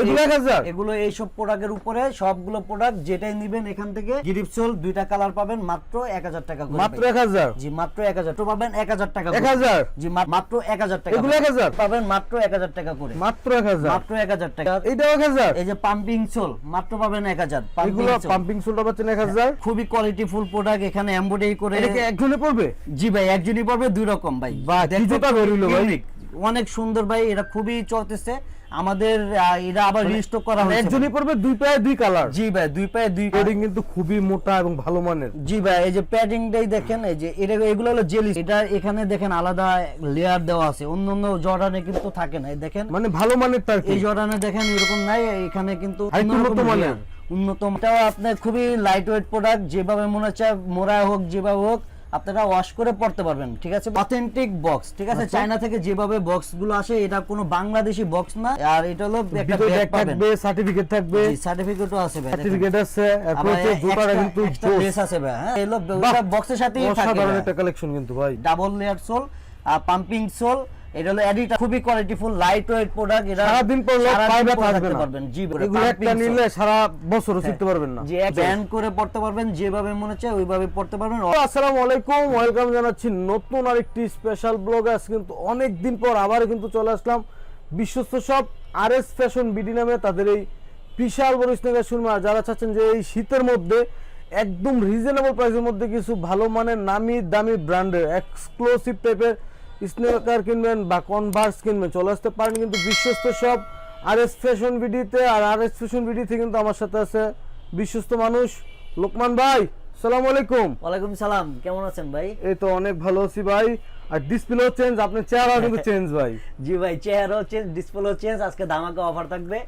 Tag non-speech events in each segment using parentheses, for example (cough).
এগুলো 1000? এইসব প্রোডাক্টের উপরে সবগুলো প্রোডাক্ট যেটাই নিবেন এখান থেকে গিরিপসোল দুইটা কালার পাবেন মাত্র এক হাজার টাকা মাত্র এক হাজার জি মাত্র এক হাজার পাবেন এক হাজার টাকা এক হাজার জি মাত্র এক হাজার টাকা এগুলো এক হাজার? পাবেন মাত্র এক হাজার টাকা করে মাত্র এক হাজার মাত্র এক হাজার টাকা এইটাও এক হাজার এই যে পাম্পিং সোল মাত্র পাবেন এক হাজার এগুলো পাম্পিং সোলটা পাচ্ছেন এক হাজার খুবই কোয়ালিটি ফুল প্রোডাক্ট এখানে এমব্রয়ডারি করে একজনে পড়বে? জি ভাই একজনই পড়বে দুই রকম ভাই। বাহ, কি জুতা বেরোলো ভাই? অনেক সুন্দর ভাই এটা খুবই চলতেছে। আমাদের এটা আবার রিস্টক করা মানে হয়েছে একজনই পড়বে দুই পায়ে দুই কালার জি ভাই দুই পায়ে দুই কোডিং কিন্তু খুবই মোটা এবং ভালো মানের। জি ভাই এই যে প্যাডিংটাই দেখেন এই যে এটা এগুলো হলো জেলি এটা এখানে দেখেন আলাদা লেয়ার দেওয়া আছে। অন্য অন্য জর্ডানে কিন্তু থাকে না দেখেন। মানে ভালো মানের তার এই জর্ডানে দেখেন এরকম নাই এখানে কিন্তু উন্নত মানের। উন্নত আপনার খুবই লাইট ওয়েট প্রোডাক্ট যেভাবে মনে হচ্ছে মোড়া হোক যেভাবে হোক আপনারা ওয়াশ করে পড়তে পারবেন ঠিক আছে? অথেন্টিক বক্স ঠিক আছে? আচ্ছা। চায়না থেকে যেভাবে বক্সগুলো আসে এটা কোনো বাংলাদেশি বক্স না আর এটা হলো একটা ব্যাগ থাকবে সার্টিফিকেট থাকবে। সার্টিফিকেটও আছে ভাই সার্টিফিকেট আছে এরপর হচ্ছে জুতাটা কিন্তু আছে ভাই হ্যাঁ? এই লোক বক্সের সাথেই থাকে অসাধারণ একটা কালেকশন কিন্তু ভাই। ডাবল লেয়ার সোল আর পাম্পিং সোল এটা হলো এডিট খুবই কোয়ালিটিফুল লাইট ওয়েট প্রোডাক্ট এটা সারাদিন পড়লে সারাদিন পায়ে পরে ব্যথা আসবে থাকতে পারবেন জি এগুলো একটা নিলে সারা বছরও শিখতে পারবেন না। যে ব্যান করে পড়তে পারবেন যেভাবে মনে হচ্ছে ওইভাবে পড়তে পারবেন। আসসালামু আলাইকুম ওয়েলকাম জানাচ্ছি নতুন আরেকটি স্পেশাল ব্লগ আজ কিন্তু অনেক দিন পর আবার কিন্তু চলে আসলাম বিশ্বস্ত সব আর এস ফ্যাশন বিডি নামে তাদের এই বিশাল বড় স্নেকের আর যারা চাচ্ছেন যে এই শীতের মধ্যে একদম রিজনেবল প্রাইসের মধ্যে কিছু ভালো মানের নামি দামি ব্র্যান্ডের এক্সক্লুসিভ টাইপের স্নেকার কিনবেন বা কনভার্স কিনবেন চলে আসতে পারেন কিন্তু বিশ্বস্ত সব আর এস ফ্যাশন বিডিতে আর আর এস ফ্যাশন বিডিতে কিন্তু আমার সাথে আছে বিশ্বস্ত মানুষ লোকমান ভাই সালাম আলাইকুম। ওয়ালাইকুম সালাম কেমন আছেন ভাই? এই তো অনেক ভালো আছি ভাই। আর ডিসপ্লেও চেঞ্জ আপনার চেহারা (laughs) কিন্তু চেঞ্জ ভাই। জি ভাই চেহারাও চেঞ্জ ডিসপ্লেও চেঞ্জ আজকে ধামাকা অফার থাকবে।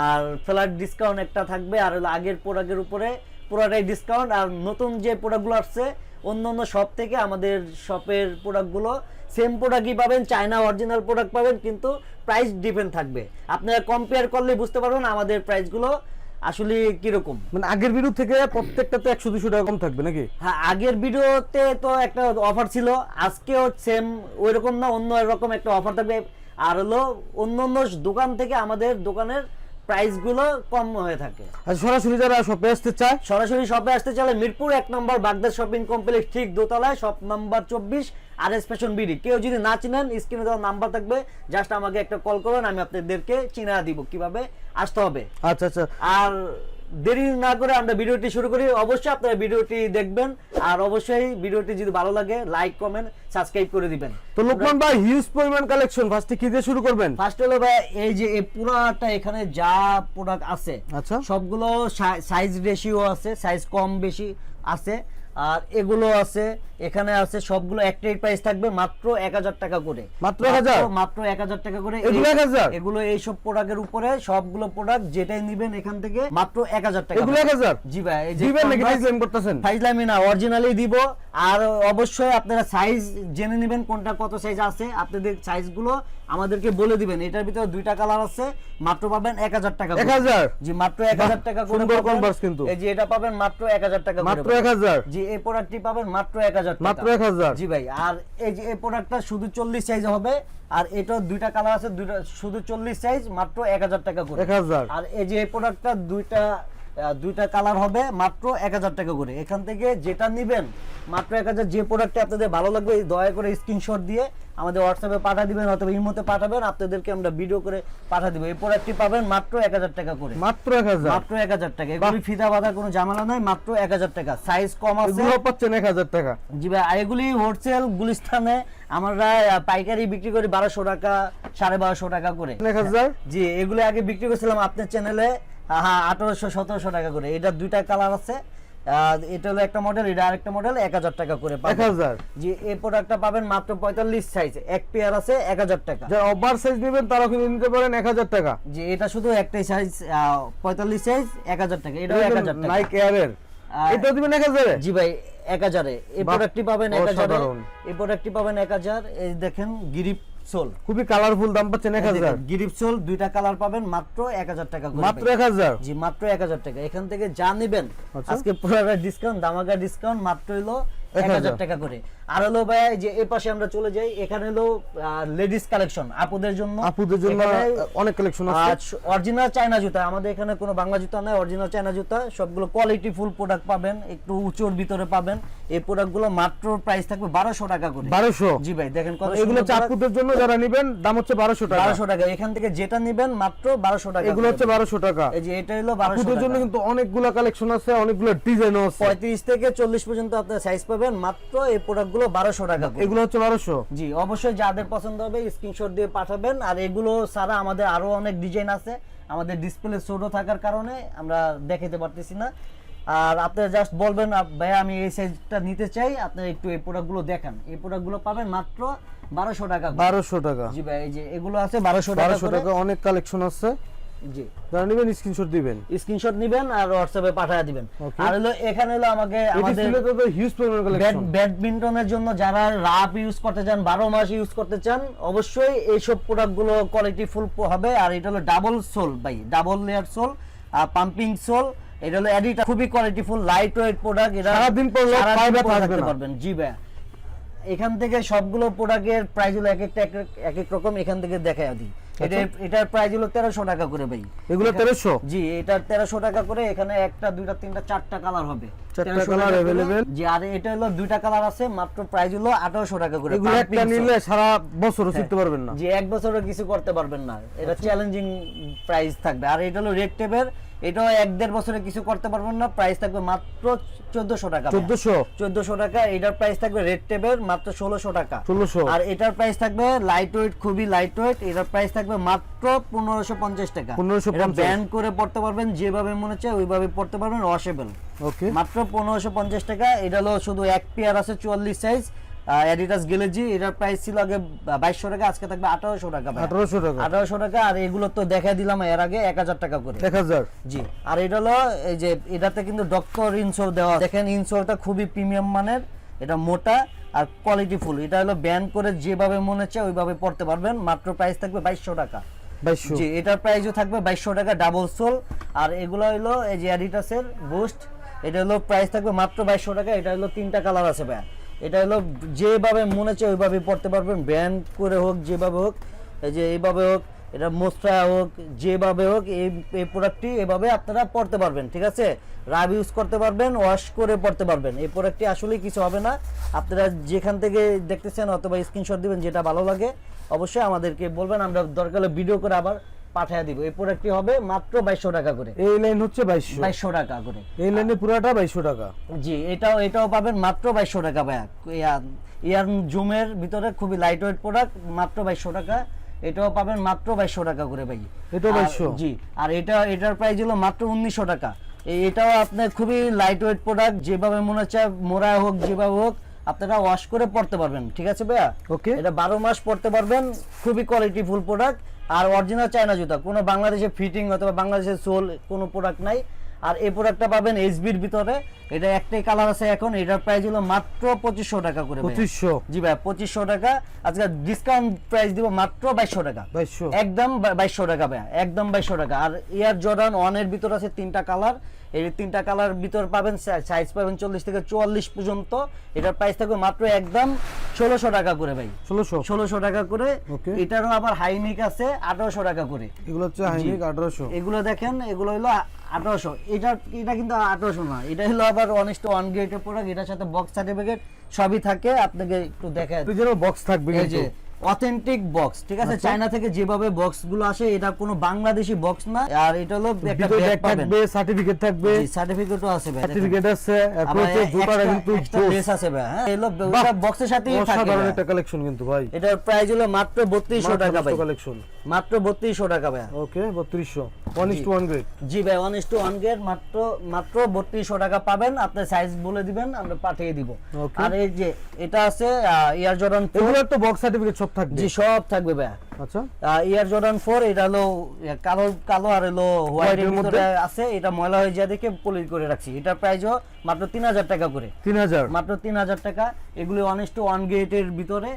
আর ফ্ল্যাট ডিসকাউন্ট একটা থাকবে আর আগের প্রোডাক্টের উপরে পুরোটাই ডিসকাউন্ট আর নতুন যে প্রোডাক্টগুলো আসছে অন্য অন্য শপ থেকে আমাদের শপের প্রোডাক্টগুলো সেম প্রোডাক্টই পাবেন চায়না অরিজিনাল প্রোডাক্ট পাবেন কিন্তু প্রাইস ডিপেন্ড থাকবে। আপনারা কম্পেয়ার করলে বুঝতে পারবেন আমাদের প্রাইসগুলো আসলে কীরকম। মানে আগের ভিডিও থেকে প্রত্যেকটাতে একশো দুশো টাকা কম থাকবে নাকি? হ্যাঁ আগের ভিডিওতে তো একটা অফার ছিল আজকেও সেম ওই রকম না অন্য রকম একটা অফার থাকবে। আর হলো অন্য অন্য দোকান থেকে আমাদের দোকানের প্রাইসগুলো কম হয়ে থাকে। আর সরাসরি যারা শপে আসতে চায়? সরাসরি শপে আসতে চাইলে মিরপুর এক নম্বর বাগদাদ শপিং কমপ্লেক্স ঠিক দোতলায় শপ নাম্বার চব্বিশ আর এস ফ্যাশন বিডি। কেউ যদি না চিনেন স্ক্রিনে দেওয়া নাম্বার থাকবে। জাস্ট আমাকে একটা কল করবেন আমি আপনাদেরকে চিনা দিব কীভাবে আসতে হবে। আচ্ছা আচ্ছা। আর দেরি না করে আমরা ভিডিওটি শুরু করি। অবশ্যই আপনারা ভিডিওটি দেখবেন। আর অবশ্যই ভিডিওটি যদি ভালো লাগে লাইক কমেন্ট সাবস্ক্রাইব করে দিবেন। তো লোকমান ভাই হিউজ পরিমাণ কালেকশন ফার্স্টে কি দিয়ে শুরু করবেন? ফার্স্ট হলো ভাই এই যে এই পুরাটা এখানে যা প্রোডাক্ট আছে আচ্ছা। সবগুলো সাইজ রেশিও আছে সাইজ কম বেশি আছে আর এগুলো আছে এখানে আছে সবগুলো একটাই প্রাইস থাকবে মাত্র এক হাজার টাকা করে মাত্র 1000? মাত্র এক হাজার টাকা করে এগুলো এই- 1000? এগুলো এইসব প্রোডাক্টের উপরে সবগুলো প্রোডাক্ট যেটাই নিবেন এখান থেকে মাত্র এক হাজার টাকা এগুলো এক হাজার জি ভাই এই যে দিবেন নাকি করতেছেন ফাইজলামি না অরিজিনালি দিব আর অবশ্যই আপনারা সাইজ জেনে নেবেন কোনটা কত সাইজ আছে আপনাদের সাইজগুলো আমাদেরকে বলে দিবেন এটার ভিতরে দুইটা কালার আছে মাত্র পাবেন এক হাজার টাকা করে। 1000? জি মাত্র এক হাজার টাকা করে সুন্দর পাবেন। কিন্তু। এই যে এটা পাবেন মাত্র এক হাজার টাকা মাত্র পাবেন। এক হাজার জি এই প্রোডাক্টটি পাবেন মাত্র এক হাজার হাজার মাত্র 1000 জি ভাই আর এই যে এই প্রোডাক্টটা শুধু চল্লিশ সাইজ হবে আর এটা দুইটা কালার আছে দুইটা শুধু চল্লিশ সাইজ মাত্র এক হাজার টাকা করে। এক হাজার। আর এই যে এই প্রোডাক্টটা দুইটা দুইটা কালার হবে মাত্র এক হাজার টাকা করে। এখান থেকে যেটা নিবেন মাত্র এক হাজার যে প্রোডাক্টটা আপনাদের ভালো লাগবে দয়া করে স্ক্রিনশট দিয়ে আমাদের হোয়াটসঅ্যাপে পাঠা দিবেন অথবা ইমোতে পাঠাবেন আপনাদেরকে আমরা ভিডিও করে পাঠা দিব। এই প্রোডাক্টটি পাবেন মাত্র এক হাজার টাকা করে। মাত্র এক হাজার? মাত্র এক হাজার টাকা। এগুলি ফিতা বাঁধা কোনো ঝামেলা নাই মাত্র এক হাজার টাকা। সাইজ কম আছে। পাচ্ছেন এক হাজার টাকা। জি ভাই আর এগুলি হোলসেল গুলিস্তানে আমরা পাইকারি বিক্রি করি বারোশো টাকা সাড়ে বারোশো টাকা করে। এক হাজার? জি এগুলো আগে বিক্রি করছিলাম আপনার চ্যানেলে হ্যাঁ আঠারোশো সতেরোশো টাকা করে। এটা দুইটা কালার আছে। এটা হলো একটা মডেল এটা আরেকটা মডেল এক হাজার টাকা করে এক হাজার? জি এই প্রোডাক্টটা পাবেন মাত্র পঁয়তাল্লিশ সাইজ এক পেয়ার আছে এক হাজার টাকা। যারা ওভার সাইজ নেবেন তারা কিন্তু নিতে পারেন এক হাজার টাকা। জি এটা শুধু একটাই সাইজ পঁয়তাল্লিশ সাইজ এক হাজার টাকা। এটাও এক হাজার টাকা। নাইক এয়ারের এটা দিবেন এক হাজারে? জি ভাই এক হাজারে। এই প্রোডাক্টটি পাবেন এক হাজারে। এই প্রোডাক্টটি পাবেন এক হাজার। এই দেখেন গিরিপ সোল। খুবই কালারফুল দাম পাচ্ছেন এক হাজার। গিরিপ সোল দুইটা কালার পাবেন মাত্র এক হাজার টাকা মাত্র এক হাজার? জি মাত্র এক হাজার টাকা। এখান থেকে যা নিবেন আচ্ছা। আজকে পুরো ডিসকাউন্ট দামাকা ডিসকাউন্ট মাত্র হইল এক হাজার টাকা করে। আর হলো ভাই যে এই পাশে আমরা চলে যাই এখানে হলো লেডিস কালেকশন আপুদের জন্য। আপুদের জন্য অনেক কালেকশন আছে। অরিজিনাল চায়না জুতা আমাদের এখানে কোনো বাংলা জুতা নাই অরিজিনাল চায়না জুতা সবগুলো কোয়ালিটি ফুল প্রোডাক্ট পাবেন একটু উঁচুর ভিতরে পাবেন। এই প্রোডাক্টগুলো মাত্র প্রাইস থাকবে বারোশো টাকা করে। বারোশো? জি ভাই দেখেন কত এগুলো চাপুদের জন্য যারা নিবেন দাম হচ্ছে বারোশো টাকা। বারোশো টাকা এখান থেকে যেটা নিবেন মাত্র বারোশো টাকা এগুলো হচ্ছে বারোশো টাকা। এই যে এটা হলো বারোশো আপুদের জন্য কিন্তু অনেকগুলো কালেকশন আছে অনেকগুলো ডিজাইনও আছে। পঁয়ত্রিশ থেকে চল্লিশ পর্যন্ত আপনার সাইজ পাবেন মাত্র এই প্রোডাক্টগুলো বারোশো টাকা এগুলো হচ্ছে বারোশো? জি অবশ্যই যাদের পছন্দ হবে স্ক্রিনশট দিয়ে পাঠাবেন। আর এগুলো ছাড়া আমাদের আরও অনেক ডিজাইন আছে। আমাদের ডিসপ্লে ছোট থাকার কারণে আমরা দেখাতে পারতেছি না। আর আপনারা জাস্ট বলবেন ভাইয়া আমি এই সাইজটা নিতে চাই। আপনারা একটু এই প্রোডাক্টগুলো দেখান। এই প্রোডাক্টগুলো পাবেন মাত্র বারোশো টাকা। বারোশো টাকা। জি ভাই এই যে এগুলো আছে বারোশো টাকা। টাকা অনেক কালেকশন আছে। জি। যারা নিবেন স্ক্রিনশট দিবেন। স্ক্রিনশট নিবেন আর হোয়াটসঅ্যাপে পাঠিয়ে দিবেন। আর হলো এখানে হলো আমাকে আমাদের হিউজ পরিমাণ কালেকশন ব্যাডমিন্টনের জন্য যারা রাফ ইউজ করতে চান বারো মাস ইউজ করতে চান অবশ্যই এইসব প্রোডাক্টগুলো কোয়ালিটি ফুল হবে। আর এটা হলো ডাবল সোল ভাই ডাবল লেয়ার সোল আর পাম্পিং সোল এটা হলো এডিটা খুবই quality full light weight product এটা সারাদিন থাকতে পারবেন। জি ভাই এখান থেকে সবগুলো প্রোডাক্টের প্রাইস হলো এক একটা এক এক- এক এক রকম এখান থেকে দেখা দিই। এটা এটার প্রাইস হলো তেরোশো টাকা করে ভাই। এগুলো এখানে- তেরোশো? জি এটা তেরোশো টাকা করে এখানে একটা দুইটা তিনটা চারটা কালার হবে। চারটা 1300 colour টাকা করে। available। জি আর এটা হলো দুইটা কালার আছে মাত্র প্রাইস হলো আঠারোশো টাকা করে। এগুলো একটা নিলে সারা বছর শিখতে পারবেন না। জি এক বছরও কিছু করতে পারবেন না। এটা চ্যালেঞ্জিং প্রাইস থাকবে। আর এটা হলো রেড টেপের এটাও এক দেড় বছরে কিছু করতে পারবেন না প্রাইস থাকবে মাত্র চোদ্দশো টাকা চোদ্দশো? চোদ্দশো টাকা এটার প্রাইস থাকবে রেড টেপের মাত্র ষোলোশো টাকা। ষোলোশো? আর এটার প্রাইস থাকবে লাইট ওয়েট খুবই লাইট ওয়েট এটার প্রাইস থাকবে মাত্র পনেরোশো পঞ্চাশ টাকা। 1550 ব্যান্ড করে পড়তে পারবেন যেভাবে মনে চায় ওইভাবে পড়তে পারবেন ওয়াশেবল ওকে মাত্র পনেরোশো পঞ্চাশ টাকা এটা হলো শুধু এক পেয়ার আছে চুয়াল্লিশ সাইজ অ্যাডিডাস গেলেজি এটার প্রাইস ছিল আগে বাইশশো টাকা আজকে থাকবে আঠারোশো টাকা আঠারোশো টাকা। আঠারোশো টাকা আর এগুলো তো দেখা দিলাম এর আগে এক হাজার টাকা করে। এক হাজার। জি। আর এটা হলো এই যে এটাতে কিন্তু ডক্টর ইনসোল দেওয়া। দেখেন ইনসোলটা খুবই প্রিমিয়াম মানের এটা মোটা আর কোয়ালিটি ফুল এটা হলো ব্যান করে যেভাবে মনে চায় ওইভাবে পড়তে পারবেন মাত্র প্রাইস থাকবে বাইশশো টাকা। জি এটার প্রাইসও থাকবে বাইশশো টাকা ডাবল সোল আর এগুলো হলো এই যে অ্যাডিটাসের বুস্ট এটা হলো প্রাইস থাকবে মাত্র বাইশশো টাকা এটা হলো তিনটা কালার আছে ভাই এটা হলো যেভাবে মনে চায় ওইভাবে পড়তে পারবেন। ব্যান্ড করে হোক, যেভাবে হোক, এই যে এইভাবে হোক, এটা মোস্ট্রা হোক, যেভাবে হোক, এই এই প্রোডাক্টটি এভাবে আপনারা পড়তে পারবেন, ঠিক আছে? রাব ইউজ করতে পারবেন ওয়াশ করে পড়তে পারবেন। এই প্রোডাক্টটি আসলেই কিছু হবে না। আপনারা যেখান থেকে দেখতেছেন অথবা স্ক্রিনশট দিবেন যেটা ভালো লাগে, অবশ্যই আমাদেরকে বলবেন। আমরা দরকার হলে ভিডিও করে আবার পাঠিয়ে দিব। এই প্রোডাক্টটি হবে মাত্র বাইশশো টাকা করে। এই লাইন হচ্ছে বাইশশো। বাইশশো টাকা করে। এই লাইনে পুরোটা বাইশশো টাকা। জি এটাও এটাও পাবেন মাত্র বাইশশো টাকা ভাইয়া। ইয়ার জুমের ভিতরে খুবই লাইট ওয়েট প্রোডাক্ট মাত্র বাইশশো টাকা। এটাও পাবেন মাত্র বাইশশো টাকা করে ভাই। এটাও আর- 2200? জি আর এটা এটার প্রাইস হলো মাত্র উনিশশো টাকা। এ- এটাও আপনার খুবই লাইট ওয়েট প্রোডাক্ট যেভাবে মনে হচ্ছে মোড়া হোক যেভাবে হোক আপনারা ওয়াশ করে পড়তে পারবেন। ঠিক আছে ভাইয়া? ওকে এটা বারো মাস পড়তে পারবেন। খুবই কোয়ালিটি ফুল প্রোডাক্ট আর অরিজিনাল চায়না জুতা কোনো বাংলাদেশে ফিটিং অথবা বাংলাদেশের সোল কোনো প্রোডাক্ট নাই। আর এই প্রোডাক্টটা পাবেন এইচবির ভিতরে। এটা একটাই কালার আছে এখন এটার প্রাইস হলো মাত্র পঁচিশশো টাকা করে পঁচিশশো? জি ভাই পঁচিশশো টাকা। আজকে ডিসকাউন্ট প্রাইস দিব মাত্র বাইশশো টাকা। একদম বাইশশো টাকা ভাইয়া একদম বাইশশো টাকা। আর এয়ার জর্ডান ওয়ানের ভিতর আছে তিনটা কালার এই তিনটা কালার ভিতর পাবেন সাইজ পাবেন চল্লিশ থেকে চুয়াল্লিশ পর্যন্ত। এটার প্রাইস থাকবে মাত্র একদম ষোলোশো টাকা করে ভাই। ষোলোশো? ষোলোশো টাকা করে। এটারও আবার হাইনিক আছে আঠারোশো টাকা করে। এগুলো হচ্ছে হাইনিক আঠারোশো। এগুলো দেখেন এগুলো হলো আঠারোশো। এটা এটা কিন্তু আঠারোশো না। এটা হলো আবার অনেস্ট ওয়ান প্রোডাক্ট এটার সাথে বক্স সার্টিফিকেট সবই থাকে। আপনাকে একটু দেখা বক্স থাকবে এই যে অথেন্টিক বক্স ঠিক আছে? আচ্ছা। চায়না থেকে যেভাবে আসে এটা কোনো বাংলাদেশি বক্স না। আর এটা হলো থাকবে সার্টিফিকেট থাকবে। সার্টিফিকেটও আছে সার্টিফিকেট আছে এরপরে কিন্তু ড্রেস আছে হ্যাঁ? বক্সের সাথেই থাকে একটা কালেকশন কিন্তু ভাই। এটার প্রাইস হলো মাত্র 3200 টাকা ভাই। কালেকশন মাত্র 3200 টাকা ভাই। ওকে 3200 জি। ভাই one is to one grade মাত্র মাত্র বত্রিশশো টাকা পাবেন। আপনার সাইজ বলে দিবেন আমরা পাঠিয়ে দিব। আর এই যে এটা আছে ইয়ার জর্ডান এগুলো একটা বক্স সার্টিফিকেট সব থাকবে। জি সব থাকবে ভাই আচ্ছা। ইয়ার জর্ডান ফোর এটা হলো কালো কালো আর হলো White এর মধ্যে? আছে এটা ময়লা হয়ে যায় দেখে পলিশ করে রাখছি। এটার প্রাইসও মাত্র তিন হাজার টাকা করে। তিন হাজার? মাত্র তিন হাজার টাকা। এগুলি অনেস্ট ওয়ান গেটের ভিতরে।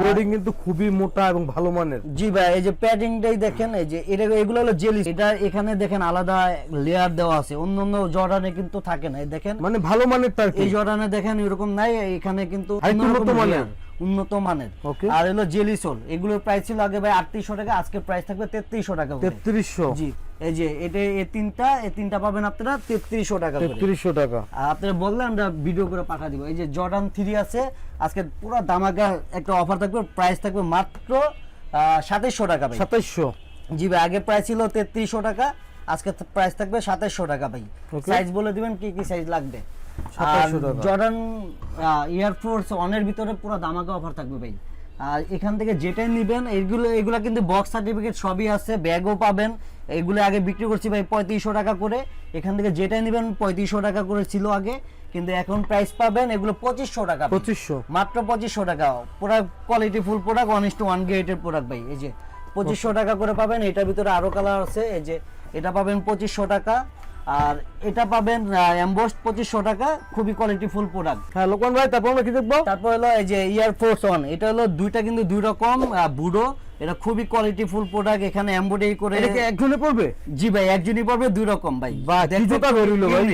কোডিং কিন্তু খুবই মোটা এবং ভালো মানের। জি ভাই এই যে প্যাডিংটাই দেখেন এই যে এটা এগুলো হলো জেলি এটা এখানে দেখেন আলাদা লেয়ার দেওয়া আছে অন্য অন্য জর্ডানে কিন্তু থাকে না দেখেন। মানে ভালো মানের তার এই জর্ডানে দেখেন এরকম নাই এখানে কিন্তু উন্নত মানের। উন্নত মানের। আর হলো জেলি সোল এগুলোর প্রাইস ছিল আগে ভাই আটত্রিশশো টাকা আজকে প্রাইস থাকবে তেত্রিশশো টাকা তেত্রিশশো। জি। এই যে এটা এই তিনটা এই তিনটা পাবেন আপনারা তেত্রিশশো টাকা। তেত্রিশশো টাকা। আর আপনারা বললে আমরা ভিডিও করে পাঠা দিব। এই যে জর্ডান থ্রি আছে আজকে পুরো দামাকা একটা অফার থাকবে প্রাইস থাকবে মাত্র সাতাইশশো টাকা ভাই। সাতাইশশো। জি ভাই আগে প্রাইস ছিল তেত্রিশশো টাকা আজকে প্রাইস থাকবে সাতাইশশো টাকা ভাই। সাইজ বলে দিবেন কি কি সাইজ লাগবে। 2700 টাকা। জর্ডান এয়ারফোর্স অনের ভিতরে পুরো দামাকা অফার থাকবে ভাই। আর এখান থেকে যেটাই নিবেন এইগুলো এগুলো কিন্তু বক্স সার্টিফিকেট সবই আছে ব্যাগও পাবেন। এগুলো আগে বিক্রি করছি ভাই পঁয়ত্রিশশো টাকা করে। এখান থেকে যেটাই নেবেন পঁয়ত্রিশশো টাকা করে ছিল আগে। কিন্তু এখন প্রাইস পাবেন এগুলো পঁচিশশো টাকা পঁচিশশো? মাত্র পঁচিশশো টাকা। পুরো quality full product one is to one গ্রেডের প্রোডাক্ট ভাই। এই যে পঁচিশশো টাকা করে পাবেন এটার ভিতরে আরও কালার আছে। এই যে এটা পাবেন পঁচিশশো টাকা। আর এটা পাবেন এমবোস্ট পঁচিশশো টাকা খুবই কোয়ালিটি ফুল প্রোডাক্ট হ্যাঁ লোকমান ভাই তারপর আমরা কি দেখব? তারপর হলো এই যে ইয়ার ফোর্স ওয়ান এটা হলো দুইটা কিন্তু দুই রকম বুড়ো এটা খুবই কোয়ালিটি ফুল প্রোডাক্ট এখানে এমব্রয়ডারি করে এটা কি একজনে পড়বে জি ভাই একজনই পড়বে দুই রকম ভাই। বাহ, দেখতে বেরোলো ভাই?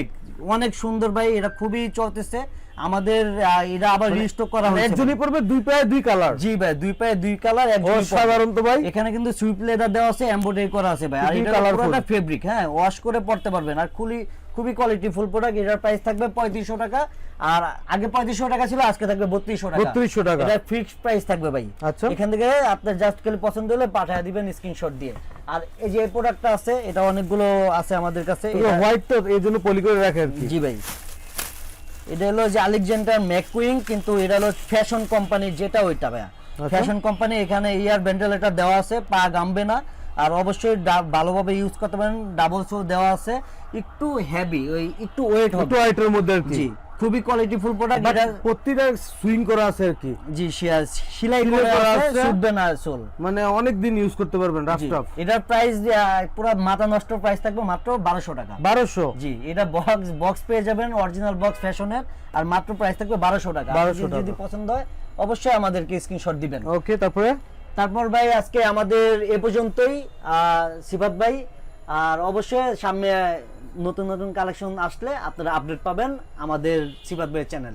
অনেক সুন্দর ভাই এটা খুবই চলতেছে। আমাদের এটা আবার রিস্টক করা হয়েছে। একজনই পড়বে দুই পায়ে দুই কালার জি ভাই দুই পায়ে দুই কালার অসাধারণ তো ভাই। এখানে কিন্তু সুইপ লেদার দেওয়া আছে এমব্রয়ডারি করা আছে ভাই। আর এটা পুরোটা ফেব্রিক হ্যাঁ ওয়াশ করে পড়তে পারবেন। আর খুবই খুবই কোয়ালিটি ফুল প্রোডাক্ট এটার প্রাইস থাকবে পঁয়ত্রিশশো টাকা। আর আগে পঁয়ত্রিশশো টাকা ছিল আজকে থাকবে বত্রিশশো টাকা। 3200 টাকা। এটা ফিক্সড প্রাইস থাকবে ভাই। আচ্ছা। এখান থেকে আপনার জাস্ট খালি পছন্দ হলে পাঠিয়ে দিবেন স্ক্রিনশট দিয়ে। আর এই যে প্রোডাক্টটা আছে এটা অনেকগুলো আছে আমাদের কাছে। হোয়াইট তো এই জন্য পলি করে রাখে আর কি। জি ভাই। এটা হলো যে আলেকজান্ডার ম্যাকুইং কিন্তু এটা হলো ফ্যাশন কোম্পানি যেটা ওইটা ভাইয়া। আচ্ছা। ফ্যাশন কোম্পানি এখানে ইয়ার ভেন্টিলেটর দেওয়া আছে পা গামবে না। আর অবশ্যই ভালোভাবে ইউজ করতে পারেন ডাবল শো দেওয়া আছে। একটু হেভি ওই একটু ওয়েট একটু হবে। ওয়েটের মধ্যে জি। খুবই কোয়ালিটি ফুল প্রোডাক্ট এটা প্রতিটা সুইং করা আছে আর কি। জি সেলাই করে আছে। শুধবে না সোল মানে অনেক দিন ইউজ করতে পারবেন রাফ টাফ এটার প্রাইস পুরো মাথা নষ্ট প্রাইস থাকবে মাত্র বারোশো টাকা। বারোশো? জি এটা বক্স বক্স পেয়ে যাবেন অরিজিনাল বক্স ফ্যাশনের আর মাত্র প্রাইস থাকবে বারোশো টাকা। 1200 আপনাদের যদি পছন্দ হয় অবশ্যই আমাদেরকে স্ক্রিনশট দিবেন। ওকে তারপরে? তারপর ভাই আজকে আমাদের এ পর্যন্তই সিফাত ভাই আর অবশ্যই সামনে নতুন নতুন কালেকশন আসলে আপনারা আপডেট পাবেন আমাদের সিপাত ভাইয়ের চ্যানেলে